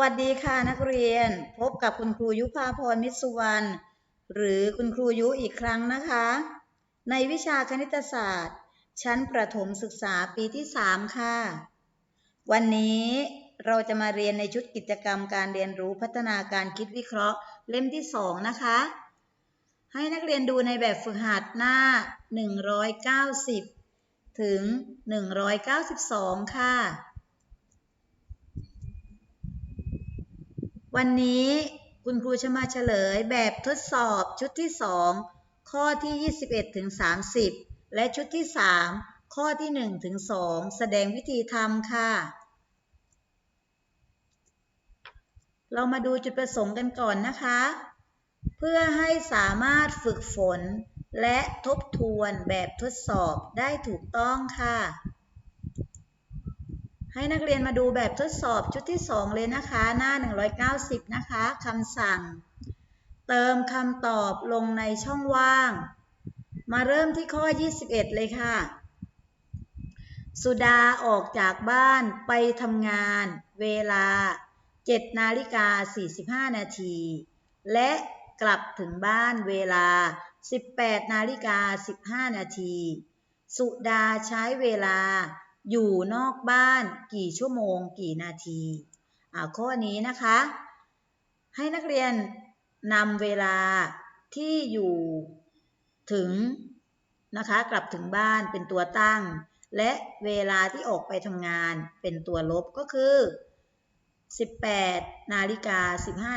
วัสดีค่ะนักเรียน พบกับคุณครูยุพาพรมิสุวรรณหรือคุณครูยุอีกครั้งนะคะ ในวิชาคณิตศาสตร์ ชั้นประถมศึกษาปีที่ 3 ค่ะ วันนี้เราจะมาเรียนในชุดกิจกรรมการเรียนรู้พัฒนาการคิดวิเคราะห์เล่มที่ 2 นะคะ ให้นักเรียนดูในแบบฝึกหัดหน้า 190 ถึง 192 ค่ะ วันนี้คุณครูจะมาเฉลยแบบทดสอบชุดที่ 2 ข้อที่ 21ถึง30 และชุดที่ 3 ข้อที่1ถึง2แสดงวิธีทำค่ะ เรามาดูจุดประสงค์กันก่อนนะคะ เพื่อให้สามารถฝึกฝนและทบทวนแบบทดสอบได้ถูกต้องค่ะ ให้นักเรียนมาดูแบบทดสอบชุดที่ 2 เลยนะคะ หน้า 190 นะคะคำสั่ง เติมคำตอบลงในช่องว่าง มาเริ่มที่ข้อ 21 เลยค่ะ สุดาออกจากบ้านไปทำงาน เวลา 7 นาฬิกา 45 นาที และกลับถึงบ้านเวลา 18 นาฬิกา 15 นาที สุดาใช้เวลา อยู่นอกบ้านกี่ชั่วโมง กี่นาทีอ่าข้อนี้นะคะ ให้นักเรียนนำเวลาที่อยู่ถึงนะคะกลับถึงบ้านเป็นตัวตั้ง และเวลาที่ออกไปทำงานเป็นตัวลบก็คือ 18 นาฬิกา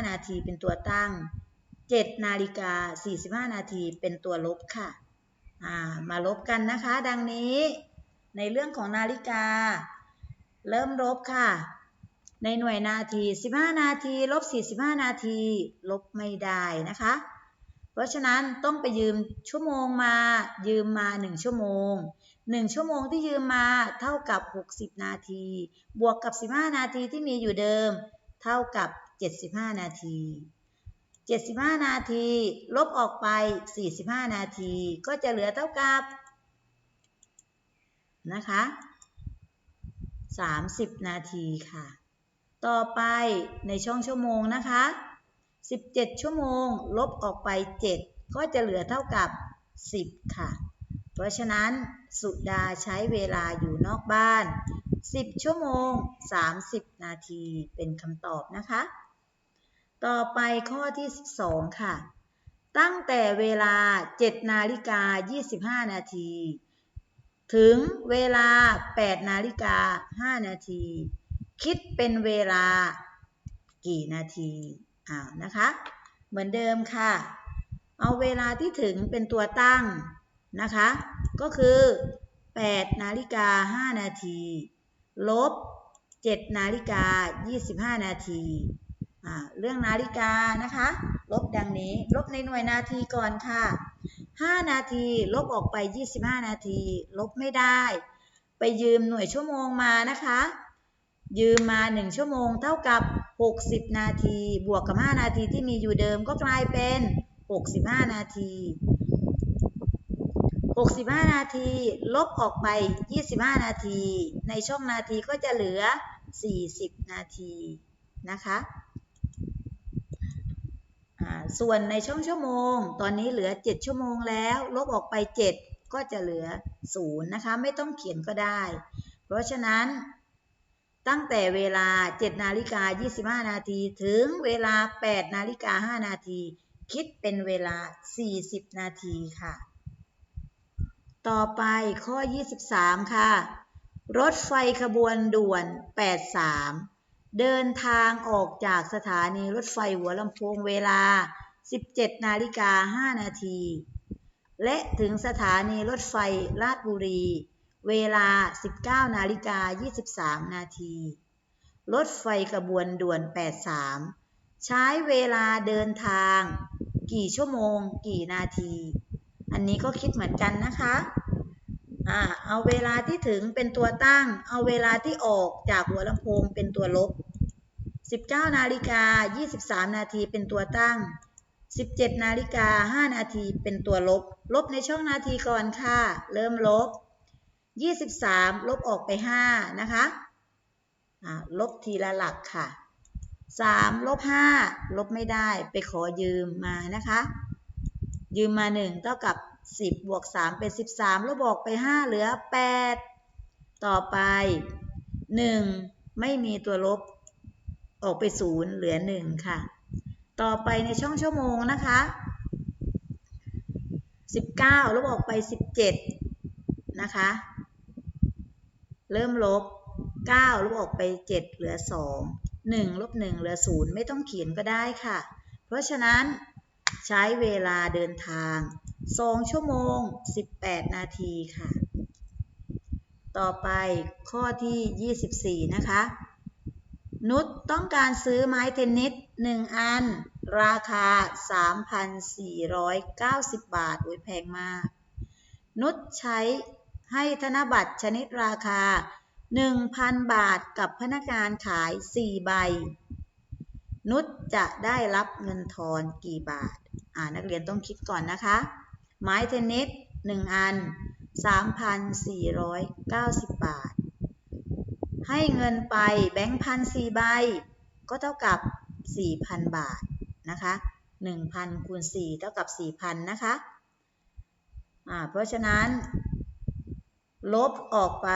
15 นาทีเป็นตัวตั้ง 7 นาฬิกา 45 นาทีเป็นตัวลบค่ะ มาลบกันนะคะ ดังนี้ ในเรื่องของนาฬิกา เริ่มลบค่ะ ในหน่วยนาที 15 นาที ลบ 45 นาที ลบไม่ได้นะคะ เพราะฉะนั้นต้องไปยืมชั่วโมงมา ยืมมา 1 ชั่วโมง 1 ชั่วโมงที่ยืมมาเท่ากับ 60 นาที บวกกับ 15 นาทีที่มีอยู่เดิม เท่ากับ 75 นาที75 นาที ลบออกไป 45 นาที ก็จะเหลือเท่ากับ นะคะ 30 นาทีค่ะ ต่อไปในช่องชั่วโมงนะคะ 17 ชั่วโมง ลบออกไป 7 ก็จะเหลือเท่ากับ 10 ค่ะ เพราะฉะนั้นสุดาใช้เวลาอยู่นอกบ้าน 10 ชั่วโมง 30 นาทีเป็นคำตอบนะคะ ต่อไปข้อที่ 12 ค่ะ ตั้งแต่เวลา 7 นาฬิกา 25 นาที ถึงเวลา 8 นาฬิกา 5 นาที คิดเป็นเวลากี่นาทีอ้าวนะคะ เหมือนเดิมค่ะ เอาเวลาที่ถึงเป็นตัวตั้งนะคะ ก็คือ 8 นาฬิกา 5 นาที ลบ 7 นาฬิกา 25 นาที เรื่องนาฬิกานะคะ ลบดังนี้ ลบในหน่วยนาทีก่อนค่ะ 5 นาที ลบออกไป 25 นาที ลบไม่ได้ ไปยืมหน่วยชั่วโมงมานะคะ ยืมมา 1 ชั่วโมง เท่ากับ 60 นาที บวกกับ 5 นาทีที่มีอยู่เดิมก็กลายเป็น 65 นาที 65 นาที ลบออกไป 25 นาที ในช่องนาทีก็จะเหลือ 40 นาทีนะคะ ส่วนในช่องชั่วโมง ตอนนี้เหลือ 7 ชั่วโมงแล้ว ลบออกไป 7 ก็จะเหลือ 0 นะคะ ไม่ต้องเขียนก็ได้ เพราะฉะนั้น ตั้งแต่เวลา 7 นาฬิกา 25 นาที ถึงเวลา 8 นาฬิกา 5 นาที คิดเป็นเวลา 40 นาทีค่ะ ต่อไปข้อ 23 ค่ะ รถไฟขบวนด่วน 83 เดินทางออกจากสถานีรถไฟหัวลำโพงเวลา 17 นาฬิกา 5 นาที และถึงสถานีรถไฟลาดบุรี เวลา 19 นาฬิกา 23 นาที รถไฟกระบวนด่วน 83 ใช้เวลาเดินทาง กี่ชั่วโมง กี่นาที อันนี้ก็คิดเหมือนกันนะคะ อ่าเอาเวลาที่ถึงเป็นตัวตั้ง เอาเวลาที่ออกจากหัวลำโพงเป็นตัวลบ 19นาฬิกา23 นาทีเป็นตัวตั้ง 17นาฬิกา5นาทีเป็นตัวลบ ลบในช่องนาทีก่อนค่ะ เริ่มลบ 23 ลบออกไป 5 นะคะลบทีละหลักค่ะ 3 ลบ 5 ลบไม่ได้ไปขอยืมมานะคะ ยืมมา 1 เท่ากับ 10บวก3เป็น 13ลบอกไป 5 เหลือ 8 ต่อไป 1 ไม่มีตัวลบออกไป 0 เหลือ 1 ค่ะ ต่อไปในช่องชั่วโมงนะคะ 19 ลบออกไป 17 นะคะ เริ่มลบ 9 ลบออกไป 7 เหลือ 2 1ลบ1เหลือ 0 ไม่ต้องเขียนก็ได้ค่ะ เพราะฉะนั้นใช้เวลาเดินทาง 2 ชั่วโมง 18 นาทีค่ะ ต่อไปข้อที่ 24 นะคะ นุชต้องการซื้อไม้เทนนิส 1 อัน ราคา 3,490 บาท โอ้ยแพงมาก นุชใช้ให้ธนบัตรชนิดราคา 1,000 บาทกับพนักงานขาย 4 ใบ นุชจะได้รับเงินทอนกี่บาท อ่านักเรียนต้องคิดก่อนนะคะ ไม้เทนนิส1อัน 3,490 บาท ให้เงินไปแบงค์พันสี่ใบ ก็เท่ากับ 4,000 บาทนะคะ1,000คูณ4เท่ากับ 4,000 นะคะเพราะฉะนั้น ลบออกไป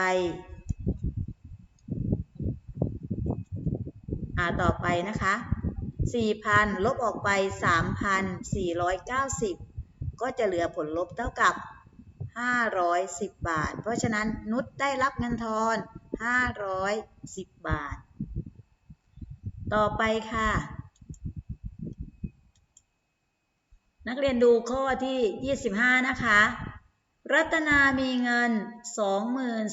ต่อไปนะคะ 4,000 ลบออกไป 3,490 ก็จะเหลือผลลบเท่ากับ 510 บาท เพราะฉะนั้นนุชได้รับเงินทอน 510 บาท ต่อไปค่ะ นักเรียนดูข้อที่ 25 นะคะ รัตนามีเงิน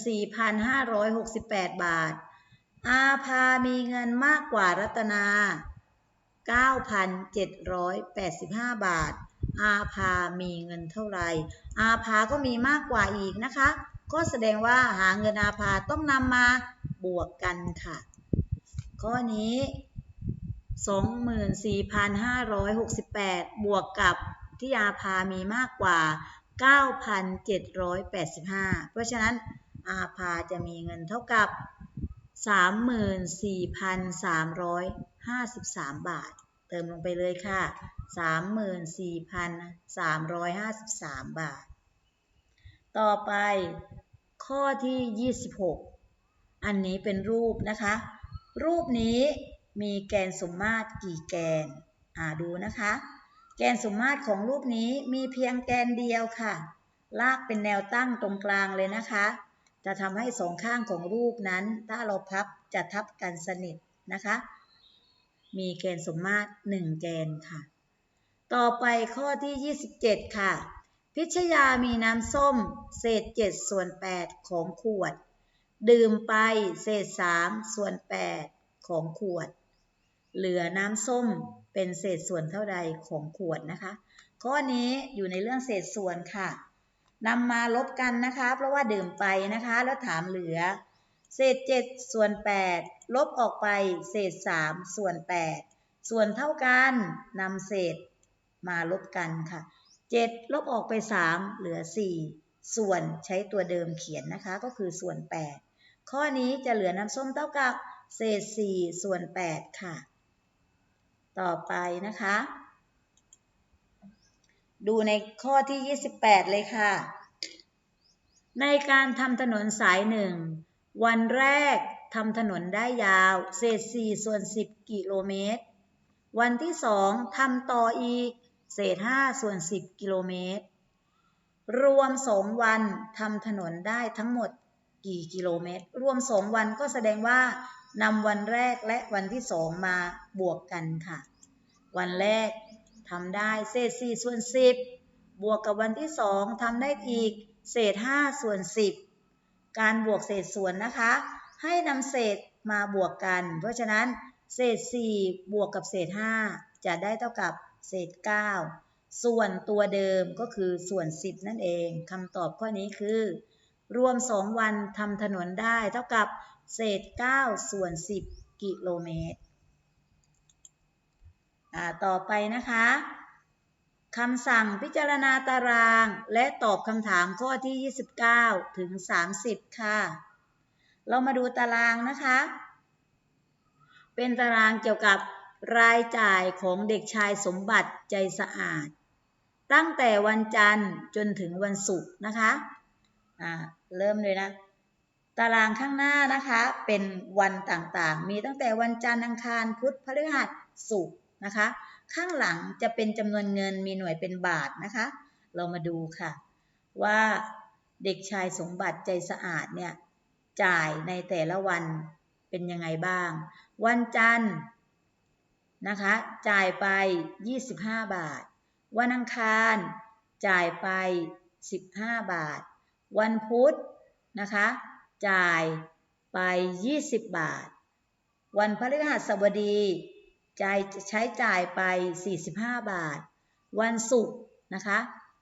24,568 บาท อาภามีเงินมากกว่ารัตนา 9,785 บาท อาภามีเงินเท่าไหร่ อาภาก็มีมากกว่าอีกนะคะ ก็แสดงว่าหาเงินอาภาต้องนำมาบวกกันค่ะ ข้อนี้ 24,568 บวกกับที่อาภามีมากกว่า 9,785 เพราะฉะนั้นอาภาจะมีเงินเท่ากับ 34,353 บาท เติมลงไปเลยค่ะ 34,353 บาท ต่อไปข้อที่ 26 อันนี้เป็นรูปนะคะ รูปนี้มีแกนสมมาตรกี่แกน อ่าดูนะคะ แกนสมมาตรของรูปนี้มีเพียงแกนเดียวค่ะ ลากเป็นแนวตั้งตรงกลางเลยนะคะ จะทำให้สองข้างของรูปนั้น ถ้าเราพับจะทับกันสนิทนะคะ มีแกนสมมาตร1แกนค่ะ ต่อไปข้อที่ 27 ค่ะ พิชยามีน้ำส้ม เศษ 7 ส่วน 8 ของขวด ดื่มไปเศษ 3 ส่วน 8 ของขวด เหลือน้ำส้มเป็นเศษส่วนเท่าใดของขวดนะคะ ข้อนี้อยู่ในเรื่องเศษส่วนค่ะนำมาลบกันนะคะ เพราะว่าดื่มไปนะคะ แล้วถามเหลือ เศษ 7 ส่วน 8 ลบออกไปเศษ 3 ส่วน 8 ส่วนเท่ากันนำเศษ มาลบกันค่ะ 7 ลบออกไป 3 เหลือ 4 ส่วนใช้ตัวเดิมเขียนนะคะก็คือส่วน 8 ข้อนี้จะเหลือน้ำส้มเท่ากับเศษ 4 ส่วน 8 ค่ะ ต่อไปนะคะ ดูในข้อที่ 28 เลยค่ะ ในการทำถนนสายหนึ่งวันแรกทำถนนได้ยาว เศษ 4 ส่วน 10 กิโลเมตร วันที่สองทำต่ออีก เศษ5ส่วน10กิโลเมตร รวมสองวันทำถนนได้ทั้งหมดกี่กิโลเมตร รวมสองวันก็แสดงว่านำวันแรกและวันที่สองมาบวกกันค่ะ วันแรกทำได้เศษ4ส่วน10บวกกับวันที่สองทำได้อีกเศษ5ส่วน10การบวกเศษส่วนนะคะ ให้นำเศษมาบวกกัน เพราะฉะนั้นเศษ4บวกกับเศษ5จะได้เท่ากับ เศษ 9 ส่วนตัวเดิมก็คือส่วน 10 นั่นเองคำตอบข้อนี้คือ รวม 2 วันทำถนนได้เท่ากับเศษ 9 ส่วน 10 กิโลเมตรต่อไปนะคะคำสั่งพิจารณาตารางและตอบคำถามข้อที่ 29 ถึง 30 ค่ะ เรามาดูตารางนะคะ เป็นตารางเกี่ยวกับ รายจ่ายของเด็กชายสมบัติใจสะอาด ตั้งแต่วันจันทร์จนถึงวันศุกร์นะคะอ่าเริ่มเลยนะ ตารางข้างหน้านะคะเป็นวันต่างๆ มีตั้งแต่วันจันทร์อังคารพุธพฤหัสศุกร์นะคะ ข้างหลังจะเป็นจำนวนเงินมีหน่วยเป็นบาทนะคะ เรามาดูค่ะ ว่าเด็กชายสมบัติใจสะอาดเนี่ยจ่ายในแต่ละวันเป็นยังไงบ้าง วันจันทร์ นะคะ จ่ายไป 25 บาท วันอังคาร จ่ายไป 15 บาท วันพุธนะคะ จ่ายไป 20 บาท วันพฤหัสบดีจ่ายใช้จ่ายไป 45 บาท วันศุกร์นะคะ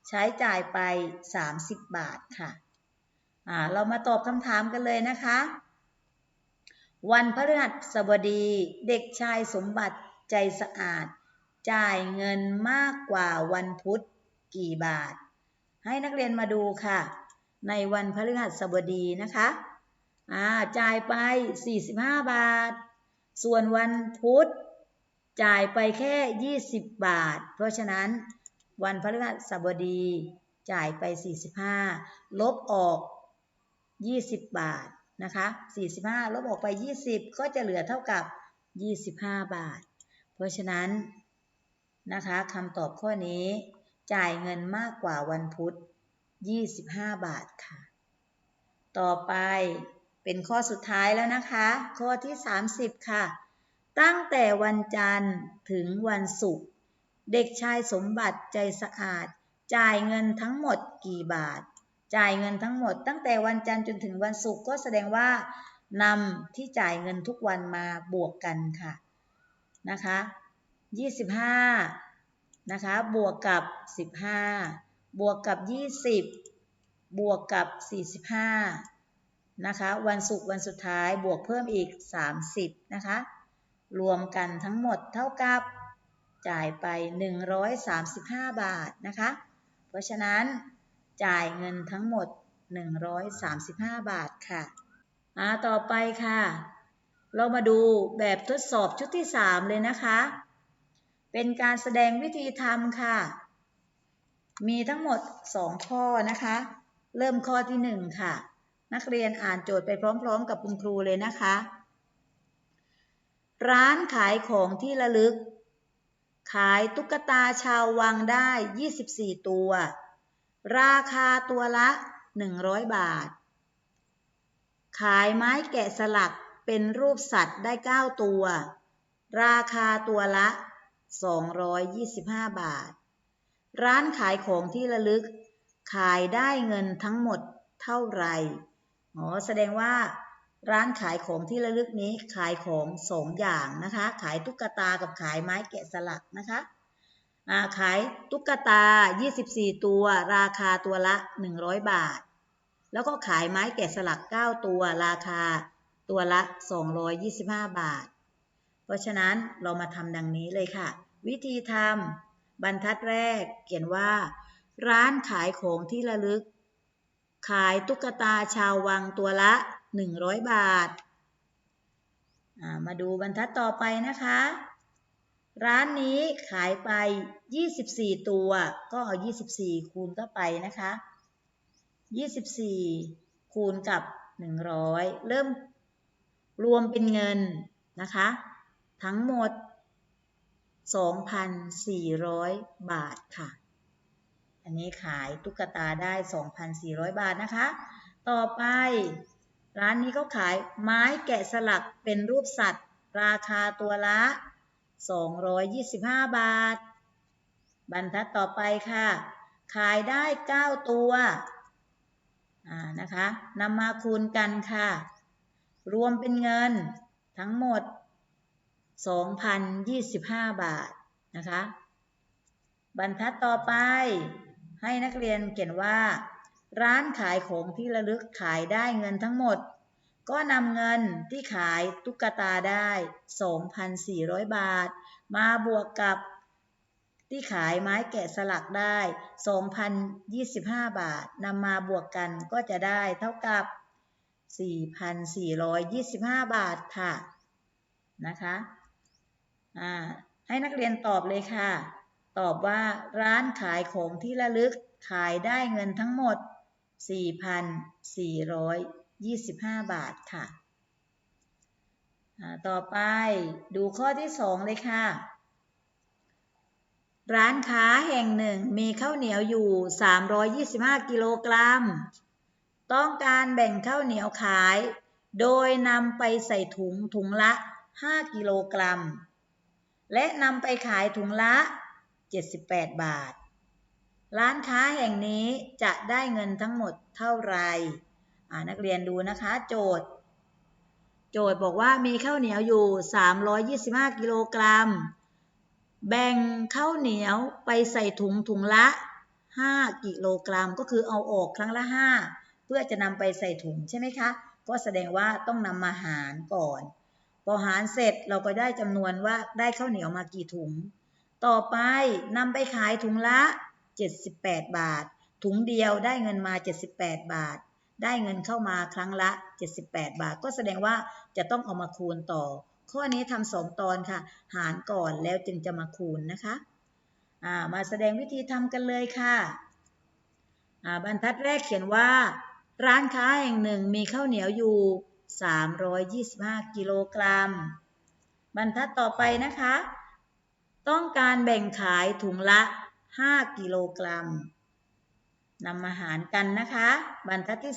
ใช้จ่ายไป 30 บาทค่ะเรามาตอบคำถามกันเลยนะคะวันพฤหัสบดีเด็กชายสมบัติ ใจสะอาด จ่ายเงินมากกว่าวันพุธกี่บาท ให้นักเรียนมาดูค่ะ ในวันพฤหัสบดีนะคะจ่ายไป 45 บาท ส่วนวันพุธจ่ายไปแค่ 20 บาท เพราะฉะนั้นวันพฤหัสบดีจ่ายไป 45 ลบออก 20 บาทนะคะ 45 ลบออกไป 20 ก็จะเหลือเท่ากับ 25 บาท เพราะฉะนั้นนะคะคำตอบข้อนี้จ่ายเงินมากกว่าวันพุธ 25 บาทค่ะ ต่อไปเป็นข้อสุดท้ายแล้วนะคะ ข้อที่ 30 ค่ะ ตั้งแต่วันจันทร์ถึงวันศุกร์เด็กชายสมบัติใจสะอาด จ่ายเงินทั้งหมดกี่บาท จ่ายเงินทั้งหมด ตั้งแต่วันจันทร์จนถึงวันศุกร์ก็แสดงว่านำที่จ่ายเงินทุกวันมาบวกกันค่ะ นะคะ25นะคะบวกกับ15บวกกับ20บวกกับ45นะคะวันศุกร์วันสุดท้ายบวกเพิ่มอีก30นะคะรวมกันทั้งหมดเท่ากับจ่ายไป 135 บาทนะคะ เพราะฉะนั้นจ่ายเงินทั้งหมด 135 บาทค่ะอาต่อไปค่ะ เรามาดูแบบทดสอบชุดที่ 3 เลยนะคะ เป็นการแสดงวิธีทำค่ะ มีทั้งหมด 2 ข้อนะคะ เริ่มข้อที่ 1 ค่ะ นักเรียนอ่านโจทย์ไปพร้อม ๆ กับคุณครูเลยนะคะ ร้านขายของที่ระลึก ขายตุ๊กตาชาววังได้ 24 ตัว ราคาตัวละ 100 บาท ขายไม้แกะสลัก เป็นรูปสัตว์ได้ 9 ตัว ราคาตัวละ 225 บาท ร้านขายของที่ระลึก ขายได้เงินทั้งหมดเท่าไหร่อ๋อแสดงว่าร้านขายของที่ระลึกนี้ขายของสองอย่างนะคะ ขายตุ๊กตากับขายไม้แกะสลักนะคะขายตุ๊กตา 24 ตัว ราคาตัวละ 100 บาท แล้วก็ขายไม้แกะสลัก 9 ตัว ราคา ตัวละ 225 บาท เพราะฉะนั้นเรามาทำดังนี้เลยค่ะ วิธีทำบรรทัดแรกเขียนว่า ร้านขายของที่ระลึก ขายตุ๊กตาชาววังตัวละ 100 บาท มาดูบรรทัดต่อไปนะคะ ร้านนี้ขายไป 24 ตัว ก็เอา 24 คูณเข้าไปนะคะ 24 คูณกับ 100 เริ่ม รวมเป็นเงินนะคะ ทั้งหมด 2,400 บาทค่ะ อันนี้ขายตุ๊กตาได้ 2,400 บาทนะคะ ต่อไป ร้านนี้เขาขายไม้แกะสลักเป็นรูปสัตว์ ราคาตัวละ 225 บาท บรรทัดต่อไปค่ะ ขายได้ 9 ตัวนะคะนำมาคูณกันค่ะ รวมเป็นเงินทั้งหมด 2,025 บาทนะคะ บรรทัดต่อไป ให้นักเรียนเขียนว่า ร้านขายของที่ระลึกขายได้เงินทั้งหมด ก็นำเงินที่ขายตุ๊กตาได้ 2,400 บาท มาบวกกับที่ขายไม้แกะสลักได้ 2,025 บาทนำมาบวกกันก็จะได้เท่ากับ 4,425 บาทค่ะนะคะอ่าให้นักเรียนตอบเลยค่ะ ตอบว่าร้านขายของที่ระลึกขายได้เงินทั้งหมด 4,425 บาทค่ะอ่าต่อไปดูข้อที่ 2 เลยค่ะ ร้านค้าแห่งหนึ่งมีข้าวเหนียวอยู่ 325 กิโลกรัม ต้องการแบ่งข้าวเหนียวขาย โดยนำไปใส่ถุงถุงละ 5 กิโลกรัม และนำไปขายถุงละ 78 บาท ร้านค้าแห่งนี้จะได้เงินทั้งหมดเท่าไหร่นักเรียนดูนะคะโจทย์ โจทย์บอกว่ามีข้าวเหนียวอยู่ 325 กิโลกรัม แบ่งข้าวเหนียวไปใส่ถุงถุงละ 5 กิโลกรัม ก็คือเอาออกครั้งละ 5 เพื่อจะนำไปใส่ถุงใช่ไหมคะ ก็แสดงว่าต้องนำมาหารก่อน พอหารเสร็จเราก็ได้จำนวนว่าได้ข้าวเหนียวมากี่ถุง ต่อไปนำไปขายถุงละ 78 บาท ถุงเดียวได้เงินมา 78 บาท ได้เงินเข้ามาครั้งละ 78 บาท ก็แสดงว่าจะต้องเอามาคูณต่อ ข้อนี้ทำสองตอนค่ะ หารก่อนแล้วจึงจะมาคูณนะคะามาแสดงวิธีทำกันเลยค่ะบรรทัดแรกเขียนว่า ร้านค้าแห่งหนึ่งมีข้าวเหนียวอยู่ 325 กิโลกรัม บรรทัดต่อไปนะคะ ต้องการแบ่งขายถุงละ 5 กิโลกรัมนำมาหารกันนะคะ บรรทัดที่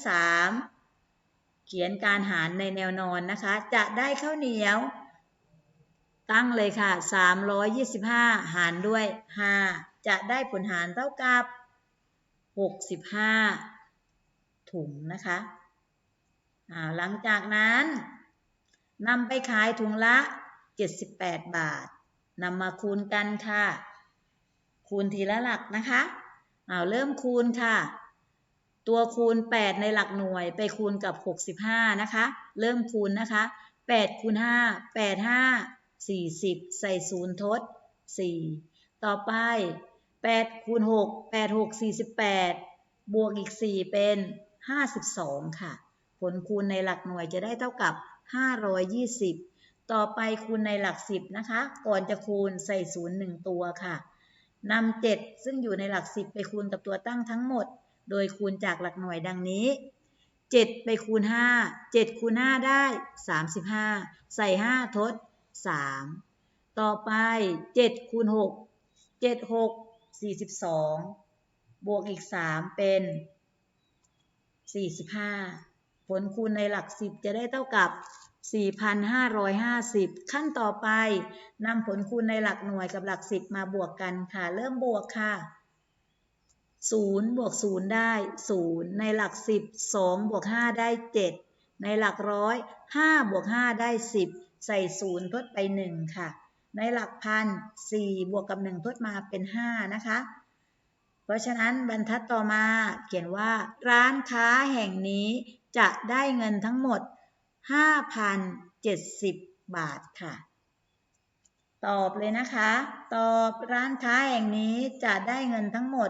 3 เขียนการหารในแนวนอนนะคะ จะได้ข้าวเหนียว ตั้งเลยค่ะ 325 หารด้วย 5 จะได้ผลหารเท่ากับ 65 ถุงนะคะหลังจากนั้นนำไปขายถุงละ 78 บาทนำมาคูณกันค่ะ คูณทีละหลักนะคะเอาเริ่มคูณค่ะ ตัวคูณ 8 ในหลักหน่วยไปคูณกับ 65 นะคะ เริ่มคูณนะคะ 8คูณ5 8 5 40 ใส่ศูนย์ทด 4 ต่อไป 8คูณ6 8 6 48 บวกอีก 4 เป็น 52 ค่ะ ผลคูณในหลักหน่วยจะได้เท่ากับ 520 ต่อไปคูณในหลัก 10 นะคะ ก่อนจะคูณใส่ศูนย์1ตัวค่ะนำ7ซึ่งอยู่ในหลัก 10 ไปคูณกับตัวตั้งทั้งหมด โดยคูณจากหลักหน่วยดังนี้ 7 ไปคูณ 5 7 คูณ 5 ได้ 35 ใส่ 5 ทด 3 ต่อไป 7 คูณ 6 7 6 42 บวกอีก 3 เป็น 45ผลคูณในหลัก10จะได้เท่ากับ 4,550 ขั้นต่อไปนำผลคูณในหลักหน่วยกับหลัก10มาบวกกันค่ะ เริ่มบวกค่ะ0บวก0ได้ 0 ในหลัก 10 2บวก5ได้ 7 ในหลักร้อย5บวก5ได้ 10 ใส่ 0 ทดไป 1 ค่ะ ในหลักพัน4บวกกับ 1 ทดมาเป็น 5 นะคะ ราะฉะนั้นบรรทัดต่อมาเขียนว่า ร้านค้าแห่งนี้จะได้เงินทั้งหมด 5,070 บาทค่ะ ตอบเลยนะคะ ตอบร้านค้าแห่งนี้จะได้เงินทั้งหมด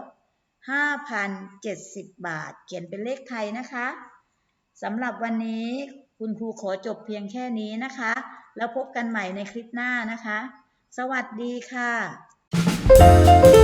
5,070 บาท เขียนเป็นเลขไทยนะคะสำหรับวันนี้คุณครูขอจบเพียงแค่นี้นะคะ แล้วพบกันใหม่ในคลิปหน้านะคะ สวัสดีค่ะ